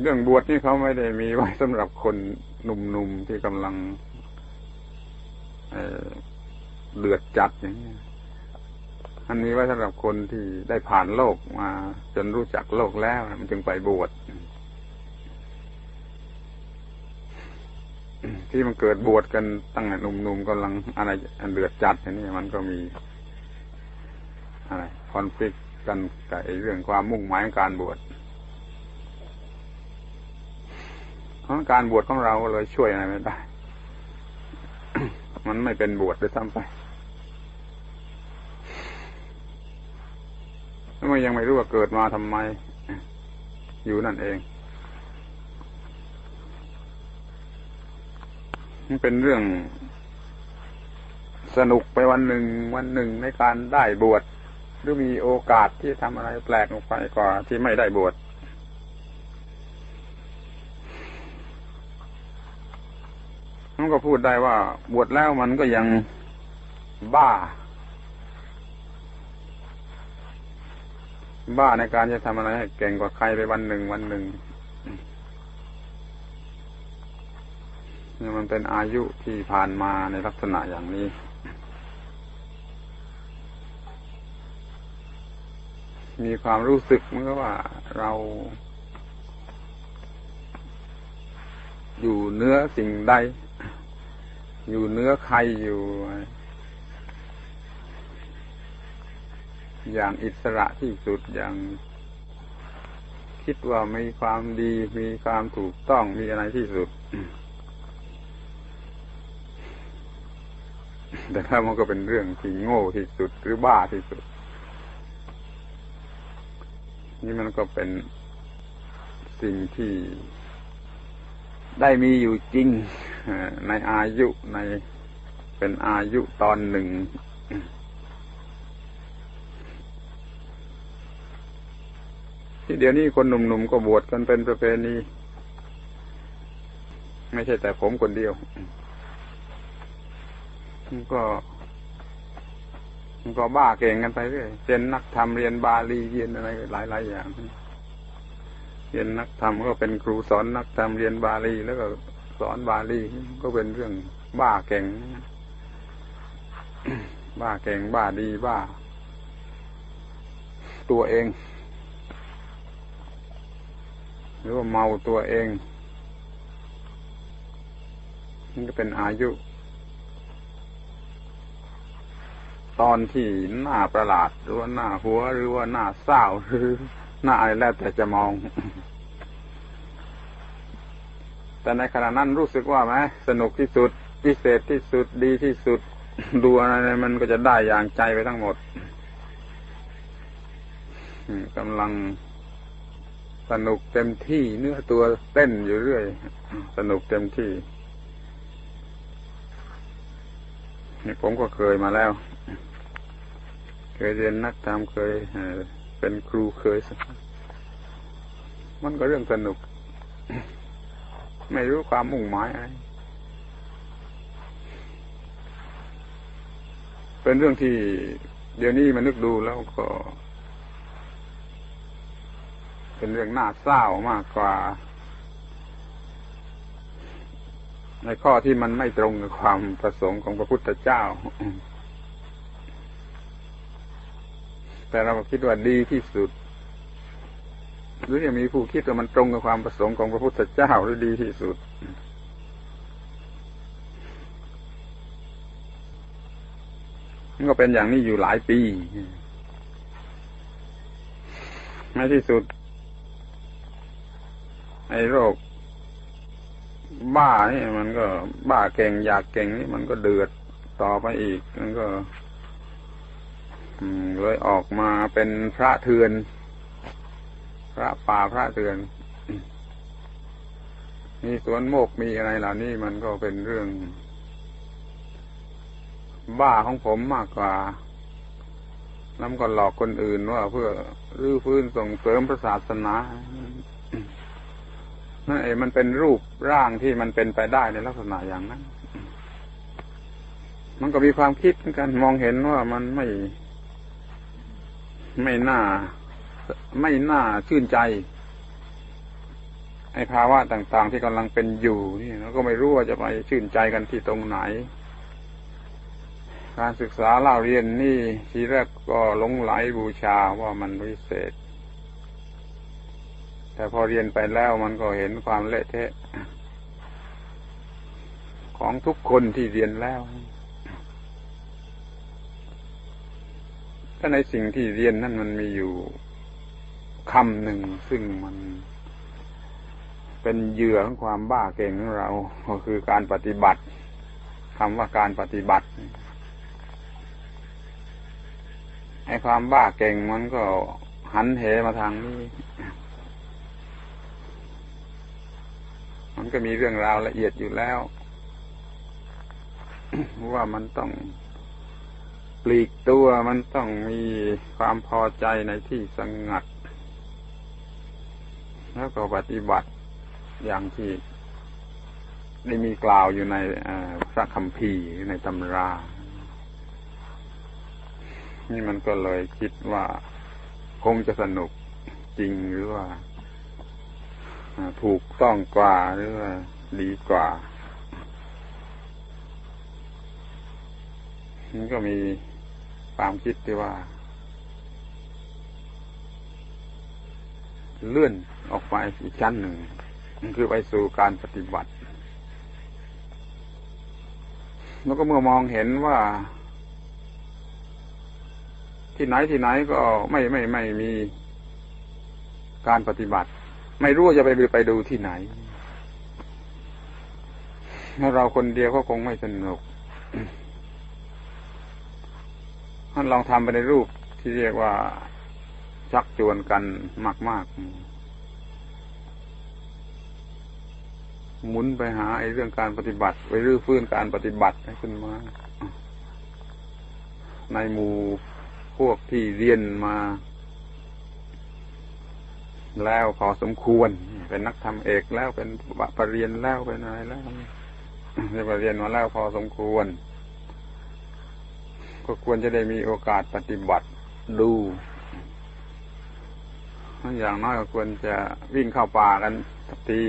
เรื่องบวชนี่เขาไม่ได้มีไว้สำหรับคนหนุ่มๆที่กำลังเดือดจัดอย่างนี้อันนี้ไว้สำหรับคนที่ได้ผ่านโลกมาจนรู้จักโลกแล้วมันจึงไปบวชที่มันเกิดบวชกันตั้งแต่หนุ่มๆกำลังอะไรเดือดจัดอย่างนี้มันก็มีอะไรคอนฟ lict กันกับเรื่องความมุ่งหมายการบวชเพ ราะการบวชของเราเลยช่วยอะไรไม่ได้ มันไม่เป็นบวชด้วยซ้ำไปแล้วมันยังไม่รู้ว่าเกิดมาทำไม อยู่นั่นเอง มันเป็นเรื่องสนุกไปวันหนึ่งวันหนึ่งในการได้บวชหรือมีโอกาสที่ทำอะไรแปลกออกไปกว่าที่ไม่ได้บวช มันก็พูดได้ว่าบวชแล้วมันก็ยังบ้า บ้าในการจะทำอะไรให้เก่งกว่าใครไปวันหนึ่งวันหนึ่งนี่มันเป็นอายุที่ผ่านมาในลักษณะอย่างนี้ มีความรู้สึกเมื่อว่าเราอยู่เนื้อสิ่งใด อยู่เนื้อใครอยู่ อย่างอิสระที่สุดอย่างคิดว่ามีความดีมีความถูกต้องมีอะไรที่สุด แต่ถ้ามันก็เป็นเรื่องที่โง่ที่สุดหรือบ้าที่สุด นี่มันก็เป็นสิ่งที่ได้มีอยู่จริง ในอายุในเป็นอายุตอนหนึ่ง ที่เดี๋ยวนี้คนหนุ่มๆก็บวชกันเป็นประเพณี ไม่ใช่แต่ผมคนเดียว ก็มันก็บ้าเก่งกันไปเรื่อยเรียนนักธรรมเรียนบาลีเรียนอะไรหลายๆอย่างเรียนนักธรรมก็เป็นครูสอนนักธรรมเรียนบาลีแล้วก็ สอนบาลีก็เป็นเรื่องบ้าเก่ง บ้าเก่งบ้าดีบ้า ตัวเอง หรือว่าเมาตัวเองนี่ก็เป็นอายุ ตอนที่หน้าประหลาด หรือว่าหน้าหัวหรือว่าหน้าเศร้าหรือหน้าอะไรแล้วแต่จะมอง แต่ในขณะนั้นรู้สึกว่าไหมสนุกที่สุดพิเศษที่สุดดีที่สุด ดูอะไรมันก็จะได้อย่างใจไปทั้งหมดกำลังสนุกเต็มที่เนื้อตัวเต้นอยู่เรื่อย สนุกเต็มที่นี่ผมก็เคยมาแล้ว เคยเรียนนักธรรมเคยเป็นครูเคย มันก็เรื่องสนุก ไม่รู้ความมุ่งหมายอะไรเป็นเรื่องที่ เดี๋ยวนี้มันนึกดูแล้วก็ เป็นเรื่องน่าเศร้ามากกว่า ในข้อที่มันไม่ตรงกับความประสงค์ของพระพุทธเจ้า แต่เราคิดว่าดีที่สุด หรือยังมีผู้คิดว่ามันตรงกับความประสงค์ของพระพุทธเจ้าหรือดีที่สุดมันก็เป็นอย่างนี้อยู่หลายปีในที่สุดไอ้โรค บ้านี่มันก็บ้าเก่งอยากเก่งนี่มันก็เดือดต่อไปอีก มันก็เลยออกมาเป็นพระเทือน พระป่าพระเทือน มีสวนโมกมีอะไรเหล่านี้มันก็เป็นเรื่อง บ้าของผมมากกว่าน้ำก็หลอกคนอื่นว่าเพื่อรื้อฟื้นส่งเสริมพระศาสนานั่นเองมันเป็นรูปร่างที่มันเป็นไปได้ในลักษณะอย่างนั้น มันก็มีความคิดเหมือนกันมองเห็นว่ามันไม่ไม่น่า ไม่น่าชื่นใจ ไอ้ภาวะต่าง ๆ ที่กำลังเป็นอยู่นี่เราก็ไม่รู้ว่าจะไปชื่นใจกันที่ตรงไหน การศึกษาเล่าเรียนนี่ทีแรกก็หลงไหลบูชาว่ามันวิเศษ แต่พอเรียนไปแล้วมันก็เห็นความเละเทะของทุกคนที่เรียนแล้วถ้าในสิ่งที่เรียนนั่นมันมีอยู่ คำหนึ่งซึ่งมันเป็นเหยื่อของความบ้าเก่งของเรา ก็คือการปฏิบัติคำว่าการปฏิบัติไอ้ความบ้าเก่งมันก็หันเหมาทางนี้ มันก็มีเรื่องราวละเอียดอยู่แล้ว ว่ามันต้องปลีกตัวมันต้องมีความพอใจในที่สงัด แล้วก็ปฏิบัติอย่างที่ได้มีกล่าวอยู่ในพระคัมภีร์ในตำรา นี่มันก็เลยคิดว่าคงจะสนุกจริงหรือว่าถูกต้องกว่าหรือว่าดีกว่ามันก็มีความคิดที่ว่า เลื่อนออกไปอีกชั้นหนึ่งคือไปสู่การปฏิบัติ แล้วก็เมื่อมองเห็นว่า ที่ไหนที่ไหนก็ไม่ไม่ไม่มีการปฏิบัติ ไม่รู้จะไปไปดูที่ไหนถ้าเราคนเดียวก็คงไม่สนุกท่านลองทำไปในรูปที่เรียกว่า ชักชวนกันมากๆหมุนไปหาไอ้เรื่องการปฏิบัติ ไปรื้อฟื้นการปฏิบัติให้ขึ้นมา ในหมู่พวกที่เรียนมา แล้วพอสมควร เป็นนักธรรมเอกแล้วเป็นปรริญญาแล้วเป็นอะไรแล้วเรียกว่าเรียนมาแล้วพอสมควร ก็ควรจะได้มีโอกาสปฏิบัติดู อย่างน้อยก็ควรจะวิ่งเข้าป่ากันสักที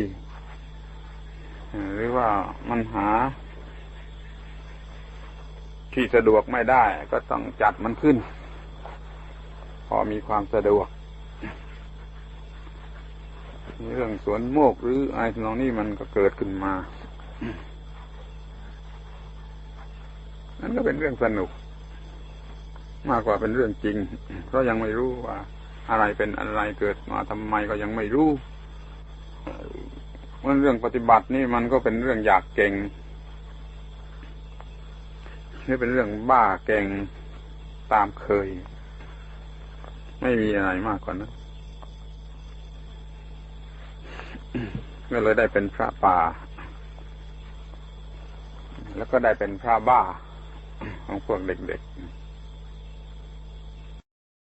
หรือว่ามันหา ที่สะดวกไม่ได้ ก็ต้องจัดมันขึ้น พอมีความสะดวกเรื่องสวนโมกหรืออะไรทำนองนี้มันก็เกิดขึ้นมานั่นก็เป็นเรื่องสนุก มากกว่าเป็นเรื่องจริง เพราะยังไม่รู้ว่า อะไรเป็นอะไรเกิดมาทำไมก็ยังไม่รู้มันเรื่องปฏิบัตินี่มันก็เป็นเรื่องอยากเก่งนี่เป็นเรื่องบ้าเก่งตามเคย ไม่มีอะไรมากกว่านั้นก็เลยได้เป็นพระป่า แล้วก็ได้เป็นพระบ้าของพวกเด็กๆ